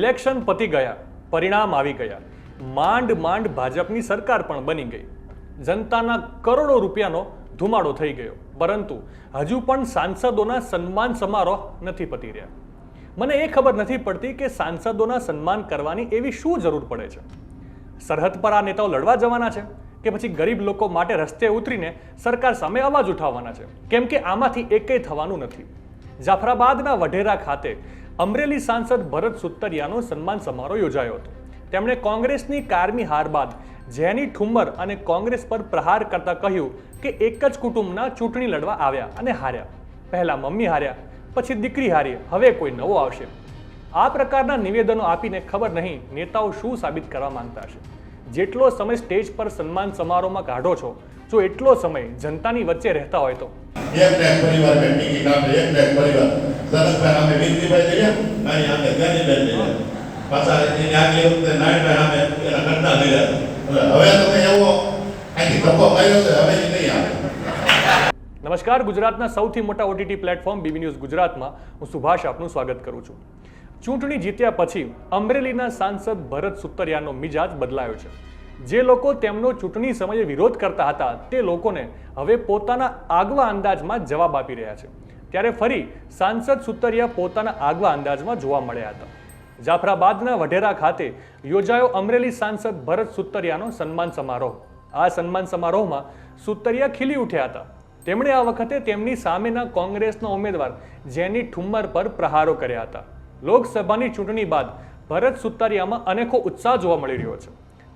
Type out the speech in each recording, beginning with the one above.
Election પતી ગયા, પરિણામ આવી ગયા. માંડ માંડ ભાજપની સરકાર પણ બની ગઈ. જનતાના કરોડો રૂપિયાનો ધુમાડો થઈ ગયો. પરંતુ હજુ પણ સાંસદોના સન્માન સમારોહ નથી પતી રહ્યા. મને એ ખબર નથી પડતી કે સાંસદોના સન્માન કરવાની એવી શું જરૂર પડે છે. સરહદ પર આ નેતાઓ લડવા જવાના છે કે પછી ગરીબ લોકો માટે રસ્તે ઉતરીને સરકાર સામે અવાજ ઉઠાવવાના છે? કેમ કે આમાંથી એકેય થવાનું નથી. જાફરાબાદના વઢેરા ખાતે અમરેલી સાંસદ ભરત સુતરિયાનો સન્માન સમારોહ યોજાયો હતો. તેમણે કોંગ્રેસની કારમી હાર બાદ જેની ઠુમ્મર અને કોંગ્રેસ પર પ્રહાર કરતા કહ્યું કે એક જ કુટુંબના ચૂંટણી લડવા આવ્યા અને હાર્યા. પહેલા મમ્મી હાર્યા, પછી દીકરી હારી, હવે કોઈ નવો આવશે. આ પ્રકારના નિવેદનો આપીને ખબર નહીં નેતાઓ શું સાબિત કરવા માંગતા હશે જેટલો સમય સ્ટેજ પર સન્માન સમારોહમાં કાઢો છો, જો એટલો સમય જનતાની વચ્ચે રહેતા હોય તો. એક પરિવાર મેં ટિકિટ આપે એક ને એક પરિવાર સરસભાઈ સામે વિનતીભાઈ લઈ મારી સામે જ્ઞાનીબેન લઈ પાછા એની આગલી વખતે નારાયણભાઈ સામે એના ઘટના લઈ હવે તો કઈ એવો અહીંથી નમસ્કાર ગુજરાતના સૌથી મોટા ઓટીટી પ્લેટફોર્મ બીબી ન્યૂઝ ગુજરાતમાં હું સુભાષ આપનું સ્વાગત કરું છું. ચૂંટણી જીત્યા પછી અમરેલીના સાંસદ ભરત સુતરિયાનો મિજાજ બદલાયો છે. જે લોકો તેમનો ચૂંટણી સમયે વિરોધ કરતા હતા, તે લોકોને હવે પોતાના આગવા અંદાજમાં જવાબ આપી રહ્યા છે. ત્યારે ફરી સાંસદ સુતરિયા પોતાના આગવા અંદાજમાં જોવા મળ્યા હતા. જાફરાબાદના વઢેરા ખાતે યોજાયો અમરેલી સાંસદ ભરત સુતરિયાનો સન્માન સમારોહ. આ સન્માન સમારોહમાં સુતરિયા ખીલી ઉઠ્યા હતા. તેમણે આ વખતે તેમની સામેના કોંગ્રેસના ઉમેદવાર જેની ઠુમ્મર પર પ્રહારો કર્યા હતા. લોકસભાની ચૂંટણી બાદ ભરત સુતરિયામાં અનેકો ઉત્સાહ જોવા મળી રહ્યો છે.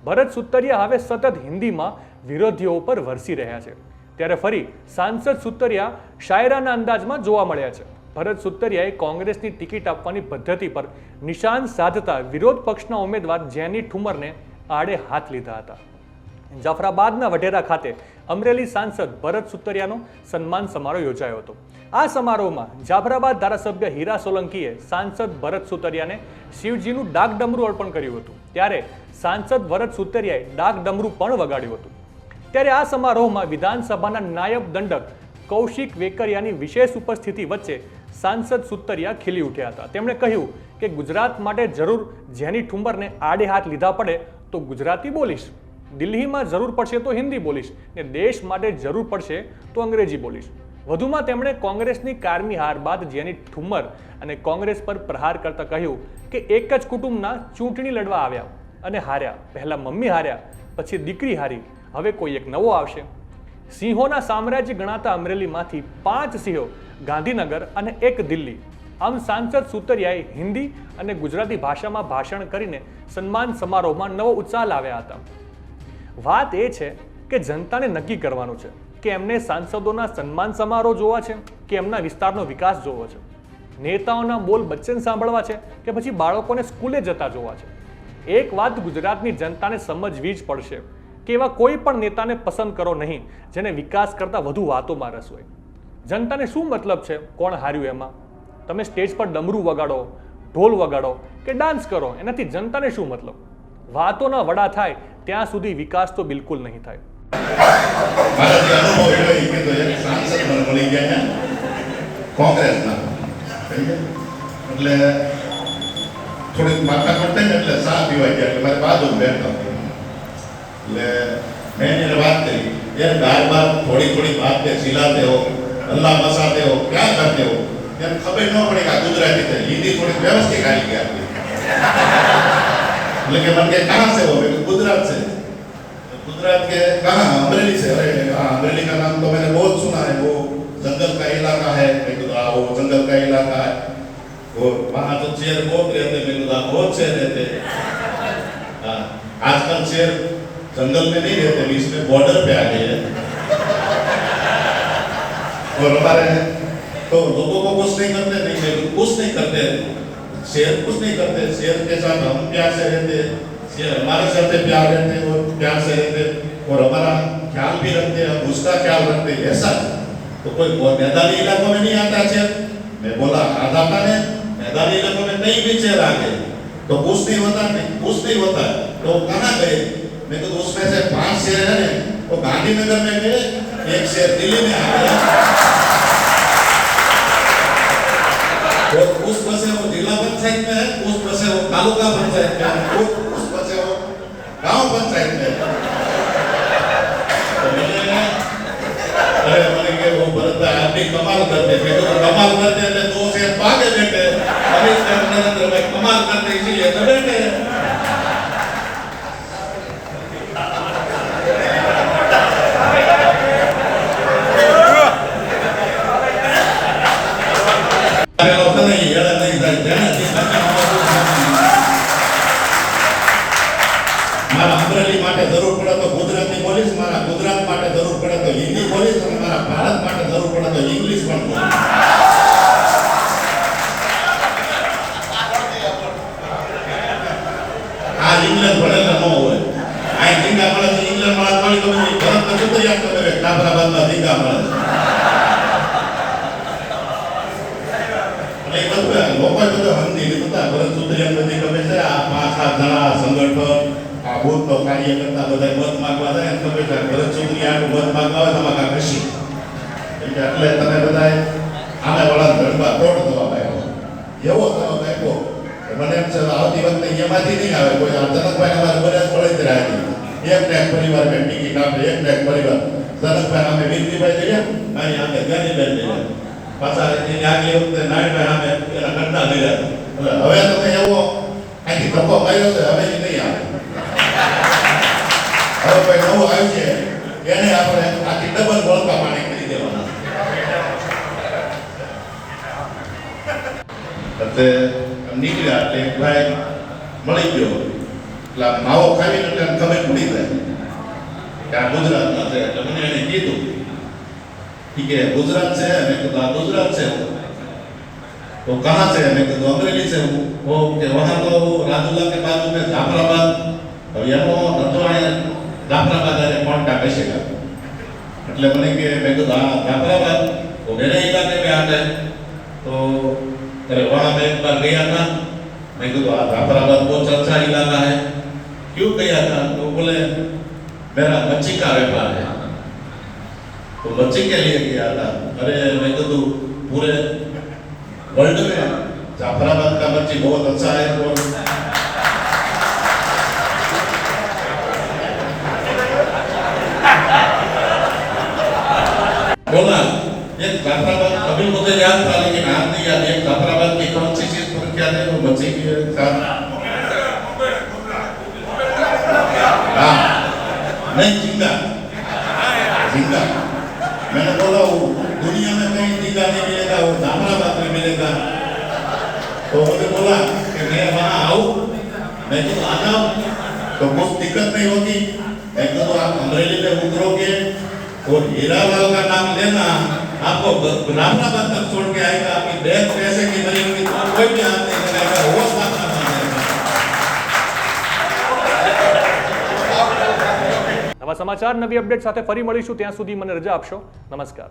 ભરત સુતરિયા હવે સતત હિન્દીમાં વિરોધીઓ પર વરસી રહ્યા છે. ત્યારે ફરી સાંસદ સુતરિયા શાયરાના અંદાજમાં જોવા મળ્યા છે. ભરત સુતરિયાએ કોંગ્રેસની ટિકિટ આપવાની પદ્ધતિ પર નિશાન સાધતા વિરોધ પક્ષના ઉમેદવાર જેની ઠુમરને આડે હાથ લીધા હતા. જાફરાબાદના વઢેરા ખાતે અમરેલી સાંસદ ભરત સુતરિયાનો સન્માન સમારોહ યોજાયો હતો. આ સમારોહમાં જાફરાબાદ ધારાસભ્ય હીરા સોલંકીએ સાંસદ ભરત સુતરિયાને શિવજીનું ડાક ડમરું અર્પણ કર્યું હતું. ત્યારે સાંસદ ભરત સુતરિયાએ ડાક ડમરું પણ વગાડ્યું હતું. ત્યારે આ સમારોહમાં વિધાનસભાના નાયબ દંડક કૌશિક વેકરિયાની વિશેષ ઉપસ્થિતિ વચ્ચે સાંસદ સુતરિયા ખીલી ઉઠ્યા હતા. તેમણે કહ્યું કે ગુજરાત માટે જરૂર જેની ઠુંબરને આડે હાથ લીધા પડે તો ગુજરાતી બોલીશ. દિલ્હીમાં જરૂર પડશે તો હિન્દી બોલીશ ને દેશ માટે જરૂર પડશે તો અંગ્રેજી બોલીશ. વધુમાં તેમણે કોંગ્રેસની કારમી હાર બાદ જેની ઠુમ્મર અને કોંગ્રેસ પર પ્રહાર કરતા કહ્યું કે એક જ કુટુંબના ચૂંટણી લડવા આવ્યા અને હાર્યા. પહેલાં મમ્મી હાર્યા, પછી દીકરી હારી. હવે કોઈ એક નવો આવશે. સિંહોના સામ્રાજ્ય ગણાતા અમરેલીમાંથી પાંચ સિંહો, ગાંધીનગર અને એક દિલ્હી. આમ સાંસદ સુતરિયાએ હિન્દી અને ગુજરાતી ભાષામાં ભાષણ કરીને સન્માન સમારોહમાં નવો ઉત્સાહ લાવ્યા હતા. વાત એ છે કે જનતાને નક્કી કરવાનું છે કે એમને સાંસદોના સન્માન સમારોહ જોવા છે કે એમના વિસ્તારનો વિકાસ જોવો છે. નેતાઓના બોલ બચ્ચન સાંભળવા છે કે પછી બાળકોને સ્કૂલે જતા જોવા છે. એક વાત ગુજરાતની જનતાને સમજવી જ પડશે. કે એવા કોઈ પણ નેતાને પસંદ કરો નહીં, જેને વિકાસ કરતાં વધુ વાતોમાં રસ હોય. જનતાને શું મતલબ છે? કોણ હાર્યું એમાં? તમે સ્ટેજ પર ડમરું વગાડો, ઢોલ વગાડો કે ડાન્સ કરો, એનાથી જનતાને શું મતલબ? વાતોના વડા થાય, ત્યાં સુધી વિકાસ તો બિલકુલ નહીં થાય. એટલે થોડીક માતા પડતા એટલે સા પીવા ગયા. એટલે મારે બાજુ બેઠો. એટલે મેં એને વાત કરી यार बार बार थोड़ी थोड़ी बात पे चिल्लाते हो अल्लाह मसाते हो क्या करते हो यार खबर न पड़ेगा गुजराती से हिंदी थोड़ी व्यवस्थित आई गया लेकिन मन के कहाँ से हो मैं कहा, गुजरात से गुजरात के कहाँ अमरेली से अरे हाँ अमरेली का नाम तो मैंने बहुत सुना है वो जंगल का इलाका है मैं कहा हाँ, वो जंगल का इलाका है वो वहाँ तो शेर बहुत रहते मैं कहा बहुत शेर रहते हाँ, आजकल शेर जंगल में नहीं रहते अभी इसमें बॉर्डर पे आ गए हैं। हमारे तो लोगों को कुछ नहीं करते नहीं नहीं, कुछ नहीं करते। शेर कुछ नहीं करते। शेर के साथ हम प्यार से रहते शेर हमारे साथ प्यार रहते और प्यार से रहते और हमारा ख्याल भी रखते हम उसका ख्याल रखते ऐसा तो कोई बहुत मैदानी इलाकों में नहीं आता शेर। मैं बोला आ जाता है मैदानी इलाकों में कहीं भी शेर आ गए। तो कुछ नहीं होता नहीं कुछ नहीं होता। तो कहाँ गए? मैं तो उसमें से पाँच शेर है। ना वो गांधीनगर में गए एक शेर दिल्ली में आ गया। वो उस बसे वो जिला पंचायत में है, उस बसे वो तालुका पंचायत में है उस उस बसे वो गाँव पंचायत में है। तो अरे मैंने के वो भरत भाई, आप भी कमाल करते मैं तो कमाल करते थे दो से भागे बैठे अभी नरेंद्र भाई कमाल करते इसीलिए तो बैठे માટે જરૂર પડે તો ગુજરાતી બોલીશ, મારા ગુજરાત માટે જરૂર પડે તો હિન્દી બોલીશ અને મારા ભારત માટે જરૂર પડે તો ઇંગ્લિશ પણ બોલીશ. આ ઇંગ્લેન્ડ ભણેલા ન હોય. આ ધીંગા મળે છે ઇંગ્લેન્ડ મળે મળી ભરત ને સુતરિયા કરે કાબરાબાદમાં ધીંગા મળે. છે અને એ બધું લોકોએ બધું ભરત સુતરિયા બધી ગમે છે, આ પાંચ સાત જણા સંગઠન બુથનો કાર્યકર્તા બધા મત માંગવા જાય અને તમે ભરત ચૌધરી આનું મત માંગવા આવે તમારે કાંઈ ખુશી એટલે તમે બધા આને વળા ધડમાં તોડ થવા માંગ્યો એવો જવાબ આપ્યો મને એમ છે આવતી વખતે એમાંથી નહીં આવે, કોઈ આ જનકભાઈ અમારે બધા જ રાખી એક ને એક પરિવાર મેં ટિકિટ આપે એક ને એક પરિવાર. જનકભાઈ અમે વિનતીભાઈ જઈએ અહીં અમે ગરીબેન જઈએ. પાછા એની આગલી વખતે નાયણભાઈ અમે એના ઘટના લઈ રહ્યા હવે તમે એવો અહીંથી ધક્કો કર્યો છે, હવે ભાઈ નવું આવ્યું છે. એને આપણે આખી ડબલ વળકા પાણી કરી દેવાના. એટલે નીકળ્યા એટલે એક ભાઈ મળી ગયો. એટલે માવો ખાવીને એટલે ગમે પડી જાય. કે આ ગુજરાતના છે. એટલે મને એને કીધું કે ગુજરાત છે. મેં કીધું, આ ગુજરાત છે તો કહા છે? મેં કીધું, અમરેલી છે ઓ કે વહાં તો રાજુલા કે બાજુ મેં જાફરાબાદ હવે એનો ધંધો અહીંયા જાફરાબાદ અને કોણ ટાંકે છે. એટલે મને કે મેં કીધું, હા જાફરાબાદ મેરે इलाके में आता है तो अरे वहाँ मैं एक बार गया था मैं कहा तो जाफराबाद बहुत अच्छा इलाका है क्यों गया था तो बोले मेरा मच्छी का व्यापार है तो मच्छी के लिए गया था अरे मैं कहा तो पूरे वर्ल्ड में जाफराबाद का मच्छी बहुत अच्छा है और बोला एक जाफराबाद अभी मुझे याद था लेकिन आज नहीं याद एक जाफराबाद की कौन सी चीज प्रख्यात है वो बच्चे के साथ हाँ नहीं झींगा झींगा मैंने बोला वो दुनिया में कहीं झींगा नहीं मिलेगा वो जाफराबाद में मिलेगा तो मुझे बोला कि मैं वहाँ आऊँ मैं तो आ जाऊँ तो कुछ दिक्कत नहीं होती मैं तो आप अमरेली में उतरोगे और हीरालाल का नाम लेना आपको रामनाबाद तक छोड़ के आएगा आपकी बैग पैसे की भरी होगी तो कोई भी हाथ नहीं लगाएगा वो सामना मानेगा નવા સમાચાર નવી અપડેટ સાથે ફરી મળીશું ત્યાં સુધી મને રજા આપશો નમસ્કાર